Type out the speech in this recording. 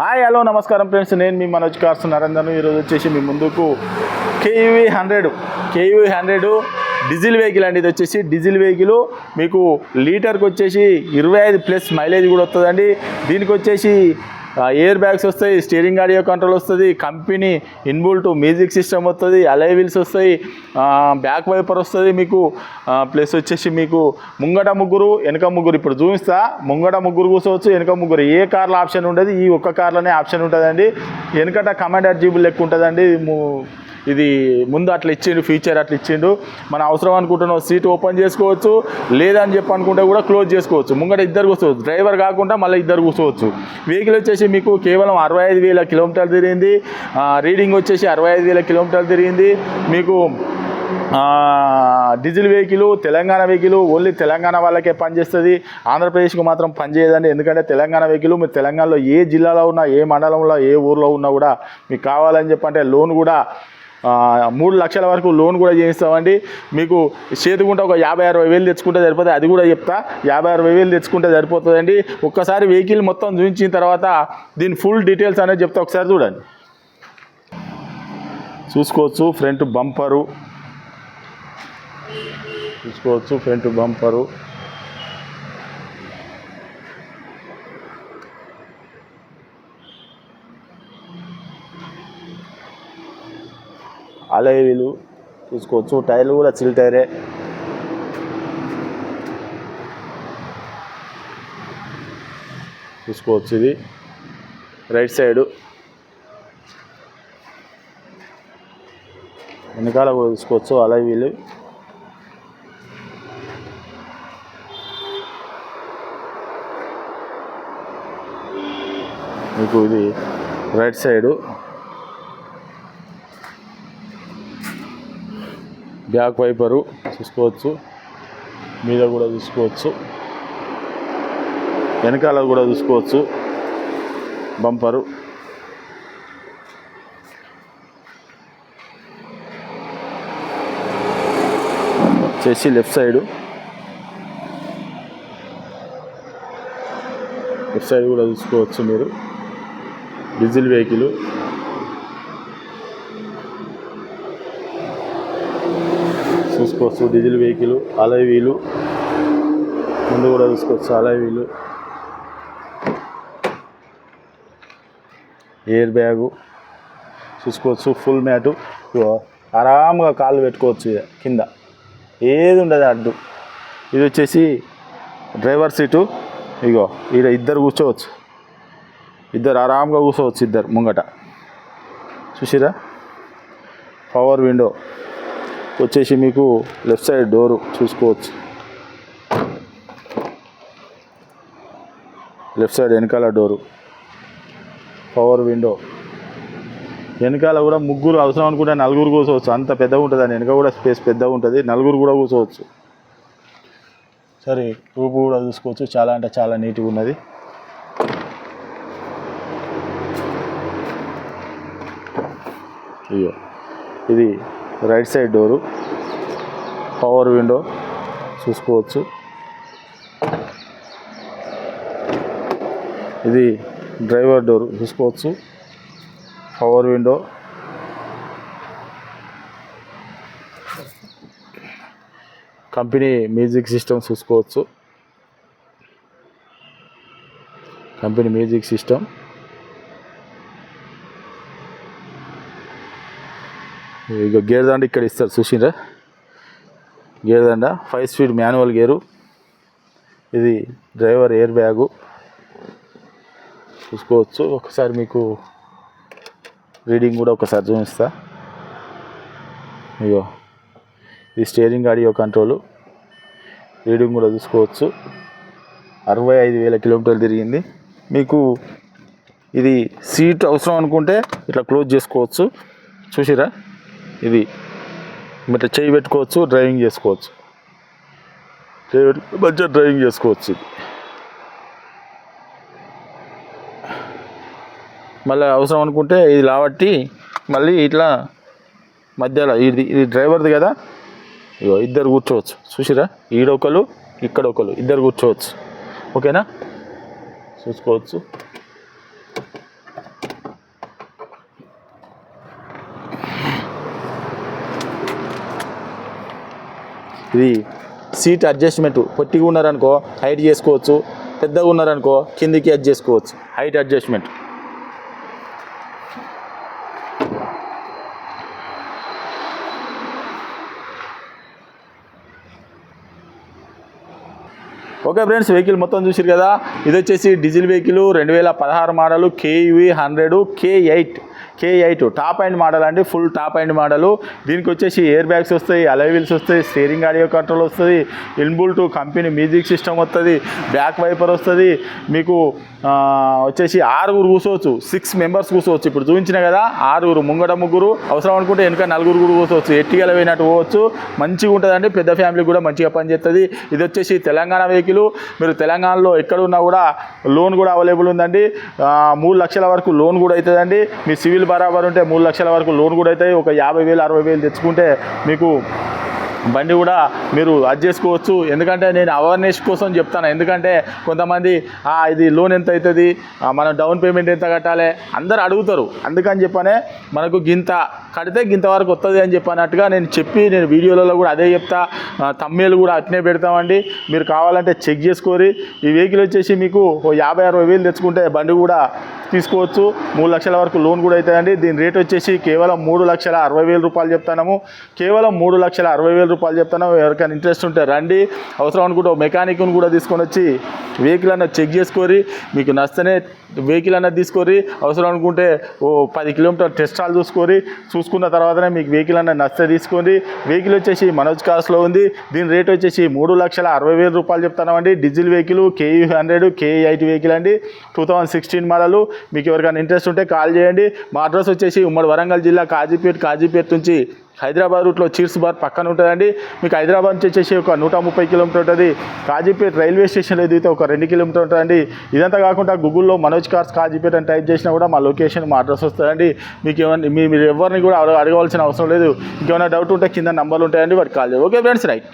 Hi hello నమస్కారం friends. నేను మీ Manoj cars నరేందర్ను. ఈరోజు వచ్చేసి మీ ముందుకు KV hundred. KV hundred diesel vehicle అండి. ఇది వచ్చేసి డీజిల్ వెహికల్. మీకు లీటర్కి వచ్చేసి ఇరవై ఐదు ప్లస్ మైలేజ్ కూడా వస్తుందండి. దీనికి వచ్చేసి ఎయిర్ బ్యాగ్స్ వస్తాయి స్టీరింగ్ ఆడియో కంట్రోల్ వస్తుంది కంపెనీ ఇన్బుల్ట్ మ్యూజిక్ సిస్టమ్ వస్తుంది అలైవిల్స్ వస్తాయి బ్యాక్ వైపర్ వస్తుంది మీకు ప్లస్ వచ్చేసి మీకు ముంగట ముగ్గురు వెనక ముగ్గురు. ఇప్పుడు చూపిస్తా ముంగట ముగ్గురు కూర్చోవచ్చు వెనక ముగ్గురు. ఏ కార్లో ఆప్షన్ ఉండదు ఈ ఒక్క కార్లోనే ఆప్షన్ ఉంటుందండి. వెనకట కమాండ్ అడ్జిబుల్ లెక్క ఉంటుందండి. ఇది ముందు అట్లా ఇచ్చిండు ఫీచర్ అట్లా ఇచ్చిండు. మన అవసరం అనుకుంటున్నాం సీట్ ఓపెన్ చేసుకోవచ్చు లేదని చెప్పి అనుకుంటే కూడా క్లోజ్ చేసుకోవచ్చు. ముంగట ఇద్దరు కూర్చోవచ్చు. డ్రైవర్ కాకుండా మళ్ళీ ఇద్దరు కూర్చోవచ్చు. వెహికల్ వచ్చేసి మీకు కేవలం అరవై ఐదు వేల కిలోమీటర్లు తిరిగింది. రీడింగ్ వచ్చేసి అరవై ఐదు వేల కిలోమీటర్లు తిరిగింది. మీకు diesel vehicle Telangana vehicle only Telangana వాళ్ళకే పనిచేస్తుంది. ఆంధ్రప్రదేశ్కి మాత్రం పనిచేయదండి. ఎందుకంటే తెలంగాణ వెహికల్ మీరు తెలంగాణలో ఏ జిల్లాలో ఉన్నా ఏ మండలంలో ఏ ఊర్లో ఉన్నా కూడా మీకు కావాలని చెప్పంటే లోన్ కూడా మూడు లక్షల వరకు లోన్ కూడా చేయిస్తామండి. మీకు చేతికుంటే ఒక యాభై అరవై వేలు తెచ్చుకుంటే సరిపోతుంది అది కూడా చెప్తా. యాభై అరవై వేలు తెచ్చుకుంటే సరిపోతుందండి. ఒక్కసారి వెహికల్ మొత్తం చూపించిన తర్వాత దీని ఫుల్ డీటెయిల్స్ అనేది చెప్తా. ఒకసారి చూడండి. చూసుకోవచ్చు ఫ్రంట్ బంపరు. చూసుకోవచ్చు ఫ్రంట్ బంపరు. అలైవీలు చూసుకోవచ్చు టైర్లు కూడా చిల్ టైరే. చూసుకోవచ్చు ఇది. Right side. వెనకాల కూడా చూసుకోవచ్చు అలైవీలు. మీకు ఇది రైట్ సైడు. బ్యాక్ వైపరు చూసుకోవచ్చు మీద కూడా చూసుకోవచ్చు వెనకాల కూడా చూసుకోవచ్చు బంపరు. వచ్చేసి లెఫ్ట్ సైడు. లెఫ్ట్ సైడ్ కూడా చూసుకోవచ్చు మీరు. Diesel vehicle. తీసుకోవచ్చు డీజిల్ వెహికల్ అలై వీలు. ముందు కూడా తీసుకోవచ్చు అలై వీలు. ఎయిర్ బ్యాగు చూసుకోవచ్చు ఫుల్ మ్యాటు. ఇగో కాళ్ళు పెట్టుకోవచ్చు ఇక కింద. ఏది ఉండదు అడ్డు. ఇది వచ్చేసి డ్రైవర్ సీటు. ఇగో ఈడ ఇద్దరు కూర్చోవచ్చు. ఇద్దరు ఆరామ్గా కూర్చోవచ్చు ఇద్దరు ముంగట. చూసిరా? Power window. వచ్చేసి మీకు లెఫ్ట్ సైడ్ డోరు చూసుకోవచ్చు. లెఫ్ట్ సైడ్ వెనకాల డోరు. Power window. వెనకాల కూడా ముగ్గురు అవసరం అనుకుంటే నలుగురు కూర్చోవచ్చు. అంత పెద్దగా ఉంటుంది అని వెనక కూడా స్పేస్ పెద్దగా ఉంటుంది. నలుగురు కూడా కూర్చోవచ్చు. సరే రూపు కూడా చూసుకోవచ్చు. చాలా అంటే చాలా నీట్గా ఉన్నది. అయ్యో ఇది right side door. Power window చూసుకోవచ్చు. ఇది డ్రైవర్ డోర్ చూసుకోవచ్చు. Power window. Company music system చూసుకోవచ్చు. Company music system. ఇక గేర్ దండ ఇక్కడ ఇస్తారు చూసిండ్రా గేర్ దండ ఫైవ్ స్పీడ్ మాన్యువల్ గేరు. ఇది డ్రైవర్ ఎయిర్ బ్యాగు చూసుకోవచ్చు. ఒకసారి మీకు రీడింగ్ కూడా ఒకసారి చూపిస్తా. ఇగో ఇది స్టీరింగ్ ఆడియో కంట్రోల్ రీడింగ్ కూడా చూసుకోవచ్చు. అరవై ఐదు వేల కిలోమీటర్లు తిరిగింది. మీకు ఇది సీట్ అవసరం అనుకుంటే ఇట్లా క్లోజ్ చేసుకోవచ్చు. చూసిరా ఇది మీరు చేయి పెట్టుకోవచ్చు డ్రైవింగ్ చేసుకోవచ్చు. చేయి మంచిగా డ్రైవింగ్ చేసుకోవచ్చు ఇది. మళ్ళీ అవసరం అనుకుంటే ఇది లాబట్టి మళ్ళీ ఇట్లా మధ్యలో ఇది ఇది డ్రైవర్ది కదా? ఇగో ఇద్దరు కూర్చోవచ్చు. చూసిరా? ఈడొకరు ఇక్కడ ఒకరు ఇద్దరు కూర్చోవచ్చు. ఓకేనా? చూసుకోవచ్చు. ఇది సీట్ అడ్జస్ట్మెంట్. పొట్టిగా ఉన్నారనుకో హైట్ చేసుకోవచ్చు పెద్దగా ఉన్నారనుకో కిందికి అడ్జస్ట్ చేసుకోవచ్చు. Height adjustment. Okay friends vehicle మొత్తం చూసారు కదా? ఇది వచ్చేసి డీజిల్ వెహికల్ రెండు వేల పదహారు model KUV hundred K eight. K eight top end model అండి ఫుల్ టాప్ అండ్ మోడల్ దీనికి వచ్చేసి ఎయిర్ బ్యాగ్స్ వస్తాయి అలైవిల్స్ వస్తాయి స్టీరింగ్ ఆడియో కంట్రోల్ వస్తుంది ఇన్బుల్ట్ కంపెనీ మ్యూజిక్ సిస్టమ్ వస్తుంది బ్యాక్ వైపర్ వస్తుంది. మీకు వచ్చేసి ఆరుగురు కూర్చోవచ్చు సిక్స్ మెంబర్స్ కూర్చోవచ్చు. ఇప్పుడు చూపించిన కదా ఆరుగురు ముంగట ముగ్గురు అవసరం అనుకుంటే వెనుక నలుగురు కూడా కూర్చోవచ్చు. ఎట్టిగల పోయినట్టు పోవచ్చు. మంచిగా ఉంటుందండి పెద్ద ఫ్యామిలీ కూడా మంచిగా పనిచేస్తుంది ఇది వచ్చేసి తెలంగాణ వెహికల్ మీరు తెలంగాణలో ఎక్కడ ఉన్నా కూడా లోన్ కూడా అవైలబుల్ ఉందండి. మూడు లక్షల వరకు లోన్ కూడా అవుతుందండి. మీ సివిల్ బరాబర్ ఉంటే మూడు లక్షల వరకు లోన్ కూడా అవుతాయి ఒక యాభై వేలు అరవై వేలు తెచ్చుకుంటే మీకు బండి కూడా మీరు అది చేసుకోవచ్చు. ఎందుకంటే నేను అవేర్నెస్ కోసం చెప్తాను. ఎందుకంటే కొంతమంది ఇది లోన్ ఎంత అవుతుంది? మనం డౌన్ పేమెంట్ ఎంత కట్టాలి? అందరు అడుగుతారు. అందుకని చెప్పనే మనకు గింత కడితే గింత వరకు వస్తుంది అని చెప్పినట్టుగా నేను చెప్పి నేను వీడియోలలో కూడా అదే చెప్తా. తమ్మేలు కూడా అట్నే పెడతామండి. మీరు కావాలంటే చెక్ చేసుకోరి. ఈ వెహికల్ వచ్చేసి మీకు ఓ యాభై అరవై వేలు తెచ్చుకుంటే బండి కూడా తీసుకోవచ్చు. మూడు లక్షల వరకు లోన్ కూడా అవుతుందండి. దీని రేట్ వచ్చేసి కేవలం మూడు లక్షల అరవై వేల రూపాయలు చెప్తాము కేవలం మూడు లక్షల అరవై వేల రూపాయలు చెప్తాను ఎవరికైనా ఇంట్రెస్ట్ ఉంటే రండి. అవసరం అనుకుంటే ఒక మెకానిక్ని కూడా తీసుకొని వచ్చి వెహికల్ అన్నది చెక్ చేసుకొని మీకు నచ్చితేనే వెహికల్ అన్నది తీసుకొని అవసరం అనుకుంటే ఓ పది కిలోమీటర్ టెస్ట్ హాల్ చూసుకొని చూసుకున్న తర్వాతనే మీకు వెహికల్ అన్నది నచ్చితే తీసుకోండి వెహికల్ వచ్చేసి మనోజ్ కార్స్లో ఉంది. దీని రేట్ వచ్చేసి మూడు లక్షల అరవై వేల రూపాయలు చెప్తామండి diesel vehicle K E hundred K E eight vehicle అండి. టూ థౌజండ్ సిక్స్టీన్ మోడలు మీకు ఎవరికైనా ఇంట్రెస్ట్ ఉంటే కాల్ చేయండి. మా అడ్రస్ వచ్చేసి ఉమ్మడి వరంగల్ జిల్లా కాజీపేట్ కాజీపేట్ నుంచి హైదరాబాద్ రూట్లో చీర్స్ బార్ పక్కన ఉంటుందండి. మీకు హైదరాబాద్ నుంచి వచ్చేసి ఒక నూట ముప్పై కిలోమీటర్ ఉంటుంది. కాజీపేట రైల్వే స్టేషన్లో ఎదిగితే ఒక రెండు కిలోమీటర్ ఉంటుందండి. ఇదంతా కాకుండా గూగుల్లో మనోజ్ కార్స్ కాజీపేట అని టైప్ చేసినా కూడా మా లొకేషన్ మా అడ్రస్ వస్తుందండి. మీకు ఏమైనా మీరు ఎవరిని కూడా అడగవలసిన అవసరం లేదు. ఇంకేమైనా డౌట్ ఉంటే కింద నంబర్లు ఉంటాయండి. వాటికి కాల్ చేయండి. Okay friends right